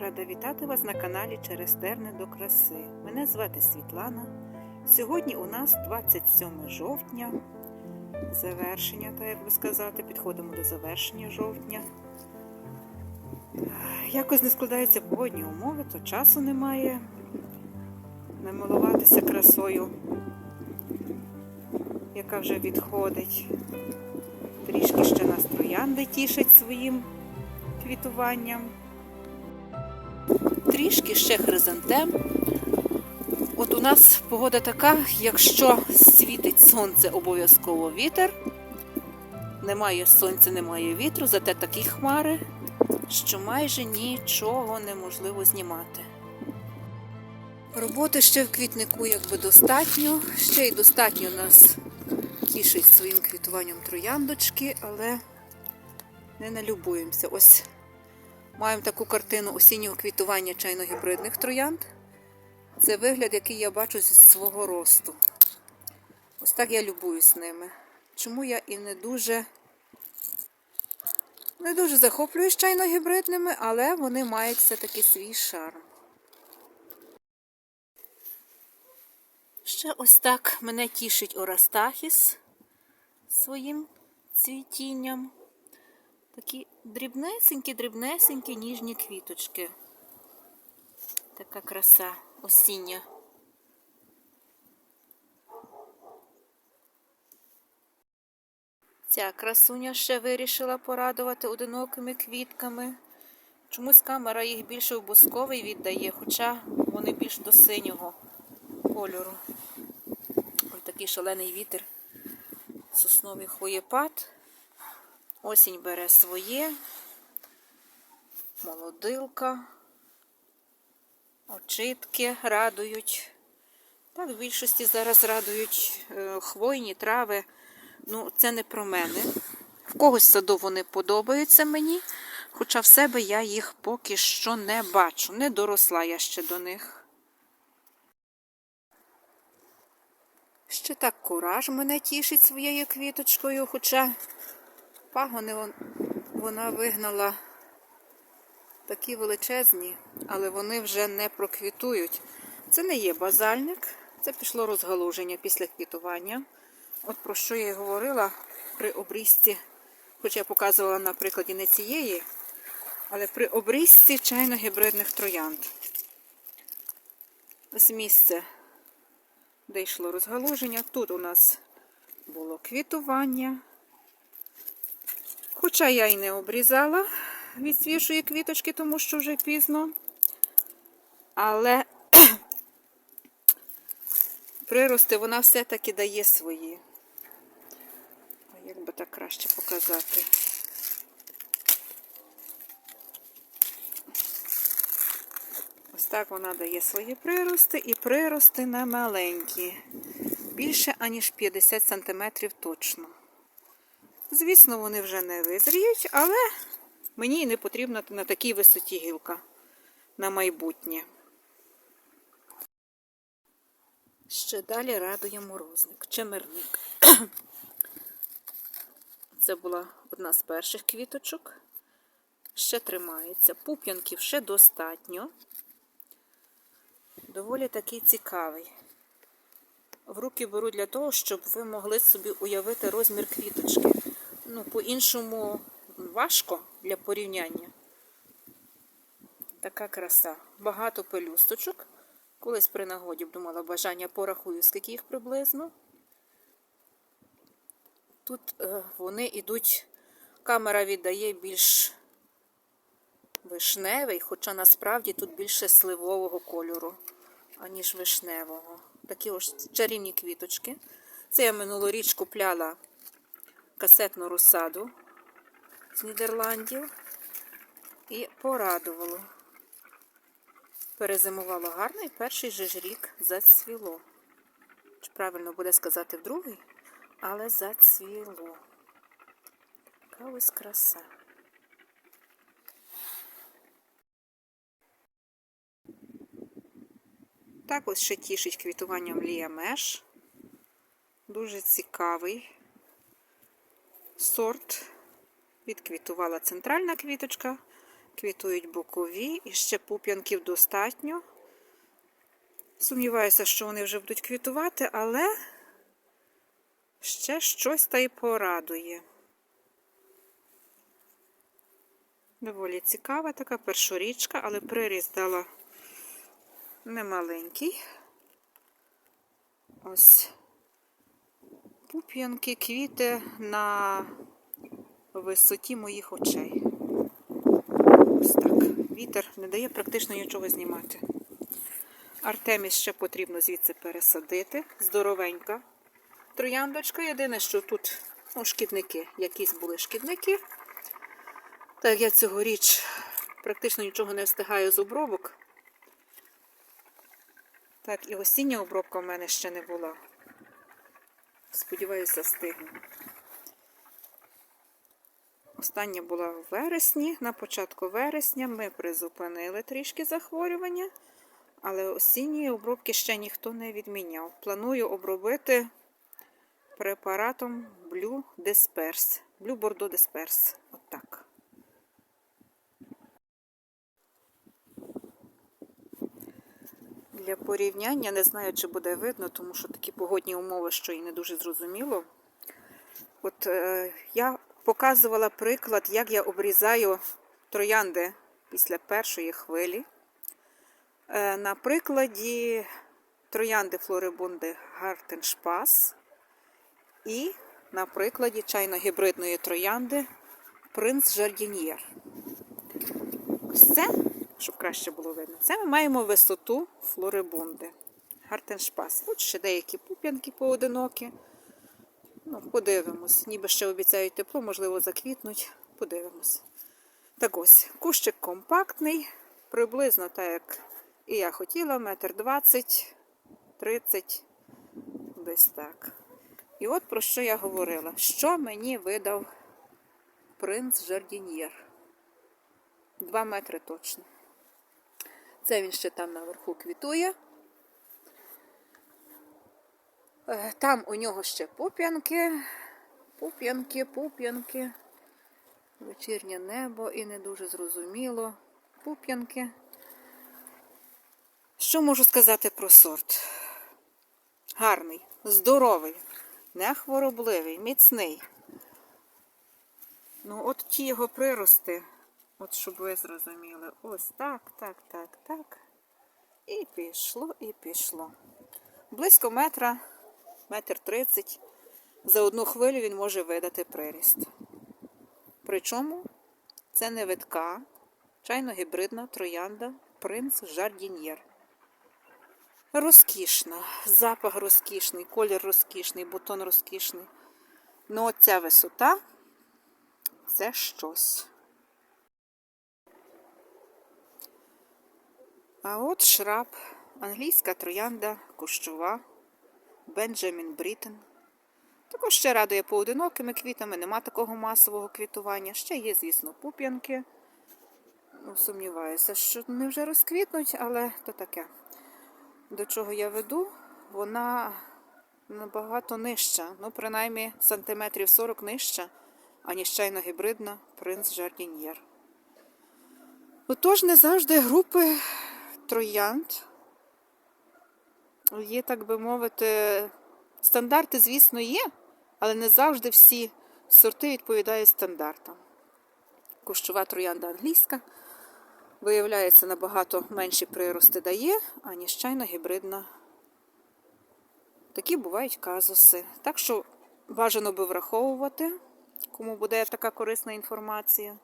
Рада вітати вас на каналі Через терни до краси. Мене звати Світлана. Сьогодні у нас 27 жовтня. Завершення, так як би сказати, підходимо до завершення жовтня. Якось не складаються погодні умови, то часу немає намилуватися красою, яка вже відходить. Трішки ще нас троянди тішать своїм квітуванням трішки ще хризантем. От у нас погода така, якщо світить сонце, обов'язково вітер. Немає сонця, немає вітру, зате такі хмари, що майже нічого неможливо знімати. Роботи ще в квітнику якби достатньо. Ще й достатньо нас тішить своїм квітуванням трояндочки, але не налюбуємося. Ось Маємо таку картину осіннього квітування чайно-гібридних троянд. Це вигляд, який я бачу зі свого росту. Ось так я любуюсь ними. Чому я і не дуже не дуже захоплююсь чайно-гібридними, але вони мають все-таки свій шарм. Ще ось так мене тішить Орастахіс своїм цвітінням. Такі дрібнесенькі, дрібнесенькі ніжні квіточки. Така краса осіння. Ця красуня ще вирішила порадувати одинокими квітками. Чомусь камера їх більше в бусковий віддає, хоча вони більш до синього кольору. Ось такий шалений вітер. Сосновий хвоєпад. Осінь бере своє, молодилка, очитки радують. Так, в більшості зараз радують е, хвойні трави. Ну, це не про мене. В когось саду вони подобаються мені, хоча в себе я їх поки що не бачу. Не доросла я ще до них. Ще так кураж мене тішить своєю квіточкою, хоча пагони вона вигнала такі величезні, але вони вже не проквітують. Це не є базальник, це пішло розгалуження після квітування. От про що я і говорила при обрізці, хоч я показувала на прикладі не цієї, але при обрізці чайно-гібридних троянд. Ось місце, де йшло розгалуження. Тут у нас було квітування. Хоча я і не обрізала від свіжої квіточки, тому що вже пізно. Але прирости вона все-таки дає свої. Як би так краще показати? Ось так вона дає свої прирости, і прирости не маленькі. Більше, аніж 50 см точно. Звісно, вони вже не визріють, але мені не потрібна на такій висоті гілка на майбутнє. Ще далі радує морозник, чемерник. Це була одна з перших квіточок. Ще тримається. Пуп'янків ще достатньо. Доволі такий цікавий. В руки беру для того, щоб ви могли собі уявити розмір квіточки. Ну, по-іншому важко для порівняння. Така краса. Багато пелюсточок. Колись при нагоді б думала бажання порахую, скільки їх приблизно. Тут е, вони йдуть, камера віддає більш вишневий, хоча насправді тут більше сливового кольору, аніж вишневого. Такі ось чарівні квіточки. Це я минулоріч купляла касетну розсаду з Нідерландів і порадувало. Перезимувало гарно і перший же ж рік зацвіло. Чи правильно буде сказати в другий, але зацвіло. Така ось краса. Так ось ще тішить квітуванням ліамеш. Дуже цікавий сорт. Відквітувала центральна квіточка, квітують бокові і ще пуп'янків достатньо. Сумніваюся, що вони вже будуть квітувати, але ще щось та й порадує. Доволі цікава така першорічка, але приріст дала немаленький. Ось пуп'янки, квіти на висоті моїх очей. Ось так. Вітер не дає практично нічого знімати. Артеміс ще потрібно звідси пересадити. Здоровенька трояндочка. Єдине, що тут ну, шкідники, якісь були шкідники. Так, я цьогоріч практично нічого не встигаю з обробок. Так, і осіння обробка в мене ще не була. Сподіваюся, встигну. Остання була в вересні. На початку вересня ми призупинили трішки захворювання, але осінньої обробки ще ніхто не відміняв. Планую обробити препаратом Blue Disperse. Blue Bordeaux Disperse. Отак. Для порівняння не знаю, чи буде видно, тому що такі погодні умови, що і не дуже зрозуміло. От е, я показувала приклад, як я обрізаю троянди після першої хвилі. Е, на прикладі троянди флорибунди Гартеншпас і на прикладі чайно-гібридної троянди Принц Жардін'єр. Це, щоб краще було видно, це ми маємо висоту флорибунди. Гартеншпас. От ще деякі пуп'янки поодинокі. Ну, подивимось. Ніби ще обіцяють тепло, можливо, заквітнуть. Подивимось. Так ось, кущик компактний, приблизно так, як і я хотіла, метр двадцять, тридцять, десь так. І от про що я говорила. Що мені видав принц Жардін'єр? Два метри точно. Це він ще там наверху квітує. Е, Там у нього ще пуп'янки, пуп'янки, пуп'янки, вечірнє небо і не дуже зрозуміло. Пуп'янки. Що можу сказати про сорт? Гарний, здоровий, нехворобливий, міцний. Ну, от ті його прирости, от щоб ви зрозуміли, ось так, так, так, так. І пішло, і пішло. Близько метра метр тридцять. За одну хвилю він може видати приріст. Причому це не витка, чайно-гібридна троянда принц Жардін'єр. Розкішна, запах розкішний, колір розкішний, бутон розкішний. Ну, от ця висота це щось. А от шраб, англійська троянда, кущова. Бенджамін Брітен. Також ще радує поодинокими квітами, нема такого масового квітування. Ще є, звісно, пуп'янки. Ну, Сумніваюся, що вони вже розквітнуть, але то таке. До чого я веду, вона набагато нижча, ну, принаймні сантиметрів 40 нижча, аніж чайно гібридна принц Жардін'єр. Отож, не завжди групи троянд Є, так би мовити, стандарти, звісно, є, але не завжди всі сорти відповідають стандартам. Кущова троянда англійська, виявляється, набагато менші прирости дає, аніж чайно гібридна. Такі бувають казуси. Так що бажано би враховувати, кому буде така корисна інформація.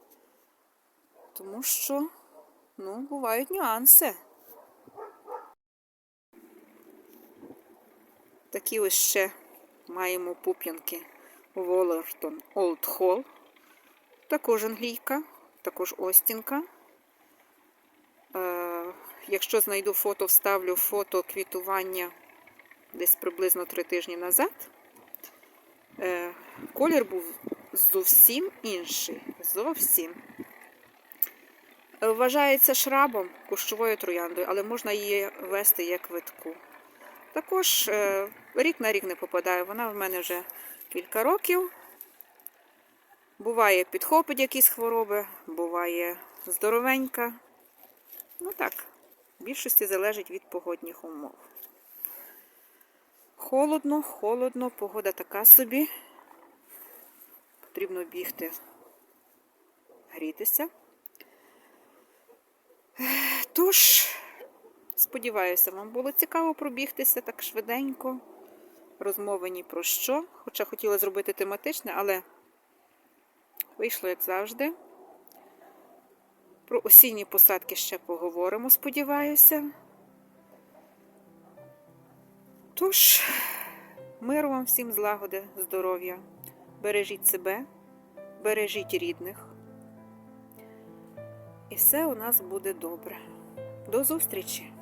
Тому що, ну, бувають нюанси. Такі ось ще маємо пуп'янки Волертон Old Hall. Також англійка, також Остінка. Е, якщо знайду фото, вставлю фото квітування десь приблизно три тижні назад. Е, колір був зовсім інший. Зовсім. вважається шрабом кущовою трояндою, але можна її вести як витку. Також е, рік на рік не попадає. Вона в мене вже кілька років. Буває підхопить якісь хвороби, буває здоровенька. Ну так, в більшості залежить від погодних умов. Холодно, холодно, погода така собі. Потрібно бігти, грітися. Тож, сподіваюся, вам було цікаво пробігтися так швиденько. Розмови ні про що. Хоча хотіла зробити тематичне, але вийшло як завжди. Про осінні посадки ще поговоримо, сподіваюся. Тож, миру вам всім злагоди, здоров'я. Бережіть себе, бережіть рідних. І все у нас буде добре. До зустрічі!